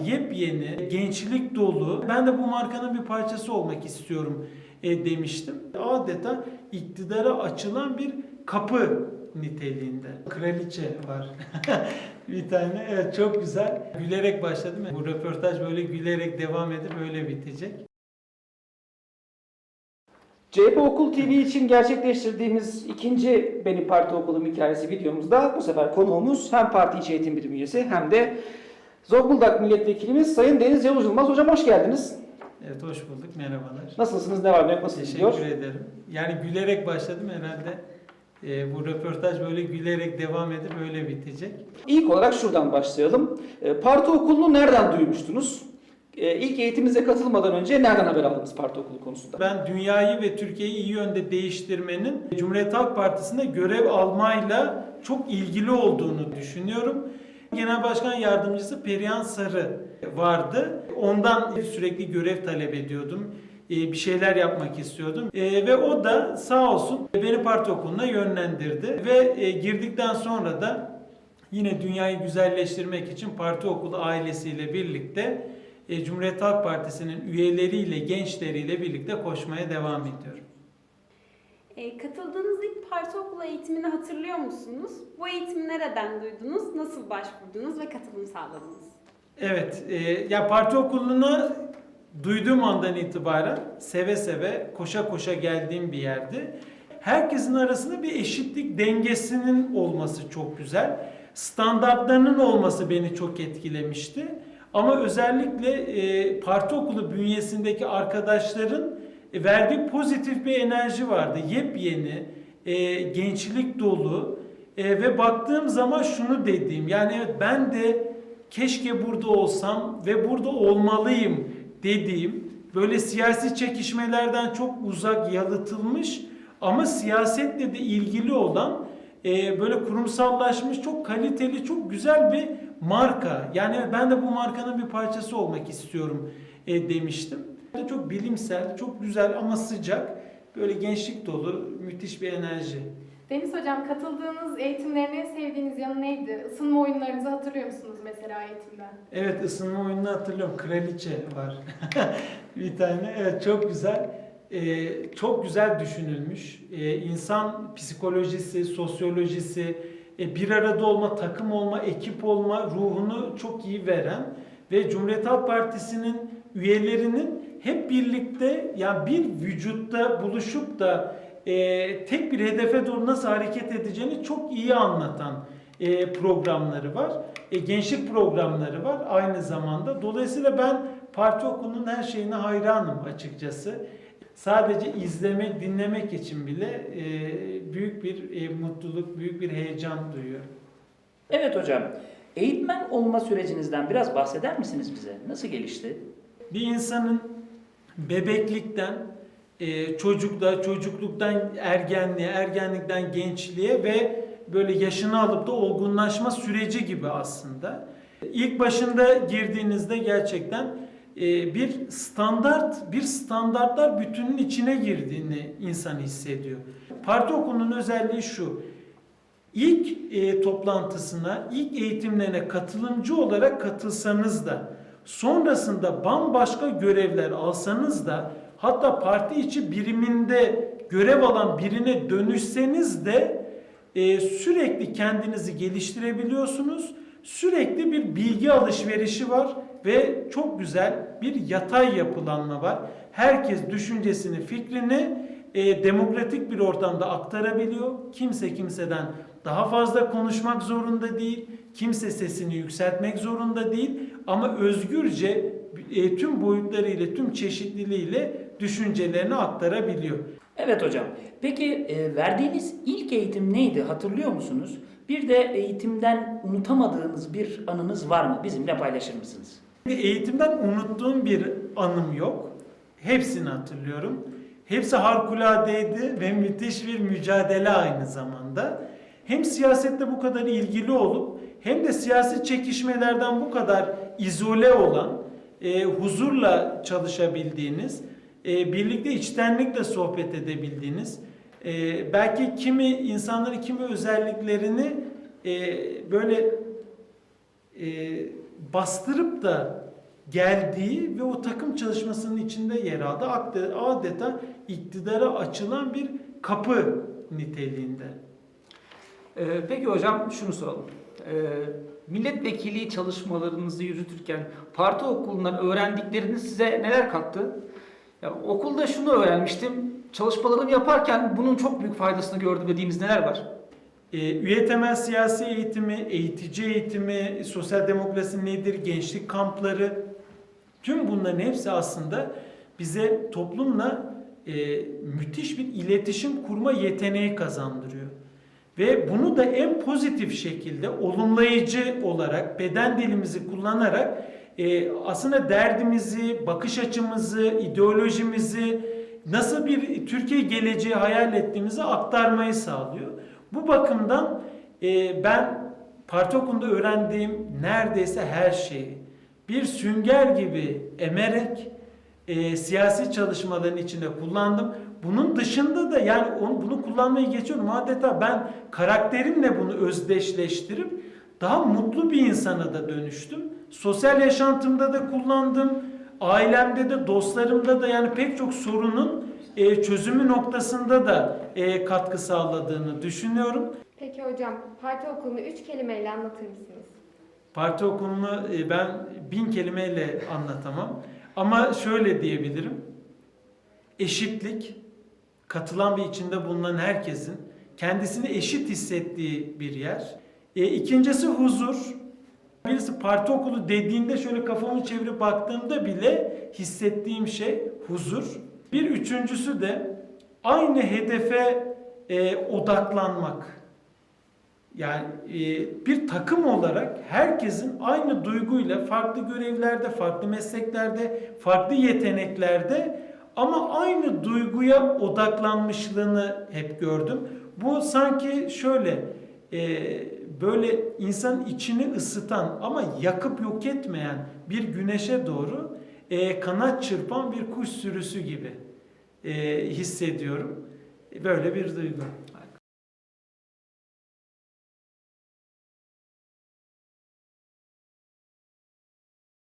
Yepyeni, gençlik dolu. Ben de bu markanın bir parçası olmak istiyorum e, demiştim. Adeta iktidara açılan bir kapı niteliğinde. Kraliçe var. bir tane. Evet çok güzel. Gülerek başladım. Bu röportaj böyle gülerek devam edip öyle bitecek. CHP Okul TV için gerçekleştirdiğimiz ikinci Benim Parti Okulum hikayesi videomuzda bu sefer konuğumuz hem parti içi eğitim birim üyesi hem de Zonguldak milletvekilimiz Sayın Deniz Yavuz Yılmaz. Hocam hoş geldiniz. Evet hoş bulduk. Merhabalar. Nasılsınız? Ne var ne yok? Nasıl gidiyor? Teşekkür ederim. Yani gülerek başladım herhalde. e, bu röportaj böyle gülerek devam edip öyle bitecek. İlk olarak şuradan başlayalım. E, Parti okulunu nereden duymuştunuz? E, İlk eğitiminize katılmadan önce nereden haber aldınız parti okulu konusunda? Ben dünyayı ve Türkiye'yi iyi yönde değiştirmenin Cumhuriyet Halk Partisi'nde görev almayla çok ilgili olduğunu düşünüyorum. Genel Başkan Yardımcısı Perihan Sarı vardı. Ondan sürekli görev talep ediyordum. Ee, Bir şeyler yapmak istiyordum. Ee, Ve o da sağ olsun beni parti okuluna yönlendirdi. Ve e, girdikten sonra da yine dünyayı güzelleştirmek için parti okulu ailesiyle birlikte e, Cumhuriyet Halk Partisi'nin üyeleriyle, gençleriyle birlikte koşmaya devam ediyorum. E, katıldığınız ilk parti okulu eğitimini hatırlıyor musunuz? Bu eğitimi nereden duydunuz? Nasıl başvurdunuz ve katılım sağladınız? Evet, e, ya parti okuluna duyduğum andan itibaren seve seve, koşa koşa geldiğim bir yerdi. Herkesin arasında bir eşitlik dengesinin olması çok güzel. Standartlarının olması beni çok etkilemişti. Ama özellikle e, parti okulu bünyesindeki arkadaşların e, verdiği pozitif bir enerji vardı. Yepyeni, e, gençlik dolu e, ve baktığım zaman şunu dediğim yani evet ben de keşke burada olsam ve burada olmalıyım dediğim böyle siyasi çekişmelerden çok uzak yalıtılmış ama siyasetle de ilgili olan e, böyle kurumsallaşmış çok kaliteli çok güzel bir marka. Yani ben de bu markanın bir parçası olmak istiyorum e, demiştim. Çok bilimsel, çok güzel ama sıcak, böyle gençlik dolu, müthiş bir enerji. Deniz Hocam katıldığınız eğitimlerin en sevdiğiniz yanı neydi? Isınma oyunlarınızı hatırlıyor musunuz mesela eğitimden? Evet ısınma oyununu hatırlıyorum. Kraliçe var. bir tane. Evet çok güzel. Ee, çok güzel düşünülmüş. Ee, insan psikolojisi, sosyolojisi, e, bir arada olma, takım olma, ekip olma ruhunu çok iyi veren ve Cumhuriyet Halk Partisi'nin üyelerinin hep birlikte ya bir vücutta buluşup da e, tek bir hedefe doğru nasıl hareket edeceğini çok iyi anlatan e, programları var. E, gençlik programları var aynı zamanda. Dolayısıyla ben parti okulunun her şeyine hayranım açıkçası. Sadece izlemek, dinlemek için bile e, büyük bir e, mutluluk, büyük bir heyecan duyuyorum. Evet hocam. Eğitmen olma sürecinizden biraz bahseder misiniz bize? Nasıl gelişti? Bir insanın bebeklikten e, çocukluğa, çocukluktan ergenliğe, ergenlikten gençliğe ve böyle yaşını alıp da olgunlaşma süreci gibi aslında. İlk başında girdiğinizde gerçekten e, bir standart, bir standartlar bütünün içine girdiğini insan hissediyor. Parti okulunun özelliği şu. İlk e, toplantısına, ilk eğitimlerine katılımcı olarak katılsanız da, sonrasında bambaşka görevler alsanız da, hatta parti içi biriminde görev alan birine dönüşseniz de e, sürekli kendinizi geliştirebiliyorsunuz. Sürekli bir bilgi alışverişi var ve çok güzel bir yatay yapılanma var. Herkes düşüncesini, fikrini e, demokratik bir ortamda aktarabiliyor. Kimse kimseden daha fazla konuşmak zorunda değil. Kimse sesini yükseltmek zorunda değil. Ama özgürce e, tüm boyutlarıyla, tüm çeşitliliğiyle düşüncelerini aktarabiliyor. Evet hocam. Peki e, verdiğiniz ilk eğitim neydi hatırlıyor musunuz? Bir de eğitimden unutamadığınız bir anınız var mı? Bizimle paylaşır mısınız? Eğitimden unuttuğum bir anım yok. Hepsini hatırlıyorum. Hepsi harikuladeydi ve müthiş bir mücadele aynı zamanda. Hem siyasette bu kadar ilgili olup hem de siyasi çekişmelerden bu kadar izole olan, e, huzurla çalışabildiğiniz, e, birlikte içtenlikle sohbet edebildiğiniz, e, belki kimi insanların kimi özelliklerini e, böyle e, bastırıp da geldiği ve o takım çalışmasının içinde yer aldı. Adeta iktidara açılan bir kapı niteliğinde. Ee, peki hocam şunu soralım. Ee, milletvekili çalışmalarınızı yürütürken parti okulundan öğrendikleriniz size neler kattı? Ya, okulda şunu öğrenmiştim. Çalışmalarımı yaparken bunun çok büyük faydasını gördüm dediğiniz neler var? Ee, üye temel siyasi eğitimi, eğitici eğitimi, sosyal demokrasi nedir, gençlik kampları, tüm bunların hepsi aslında bize toplumla e, müthiş bir iletişim kurma yeteneği kazandırıyor. Ve bunu da en pozitif şekilde olumlayıcı olarak beden dilimizi kullanarak e, aslında derdimizi, bakış açımızı, ideolojimizi nasıl bir Türkiye geleceği hayal ettiğimizi aktarmayı sağlıyor. Bu bakımdan e, ben parti okulunda öğrendiğim neredeyse her şeyi bir sünger gibi emerek e, siyasi çalışmaların içinde kullandım. Bunun dışında da yani onu, bunu kullanmayı geçiyorum. Adeta ben karakterimle bunu özdeşleştirip daha mutlu bir insana da dönüştüm. Sosyal yaşantımda da kullandım. Ailemde de dostlarımda da yani pek çok sorunun e, çözümü noktasında da e, katkı sağladığını düşünüyorum. Peki hocam, parti okulunu üç kelimeyle anlatır mısınız? Parti okulunu e, ben bin kelimeyle anlatamam. Ama şöyle diyebilirim. Eşitlik, katılan ve içinde bulunan herkesin kendisini eşit hissettiği bir yer. E, ikincisi huzur. Birisi parti okulu dediğinde şöyle kafamı çevirip baktığımda bile hissettiğim şey huzur. Bir üçüncüsü de aynı hedefe e, odaklanmak. Yani e, bir takım olarak herkesin aynı duyguyla farklı görevlerde, farklı mesleklerde, farklı yeteneklerde ama aynı duyguya odaklanmışlığını hep gördüm. Bu sanki şöyle e, böyle insan içini ısıtan ama yakıp yok etmeyen bir güneşe doğru e, kanat çırpan bir kuş sürüsü gibi e, hissediyorum. Böyle bir duygu.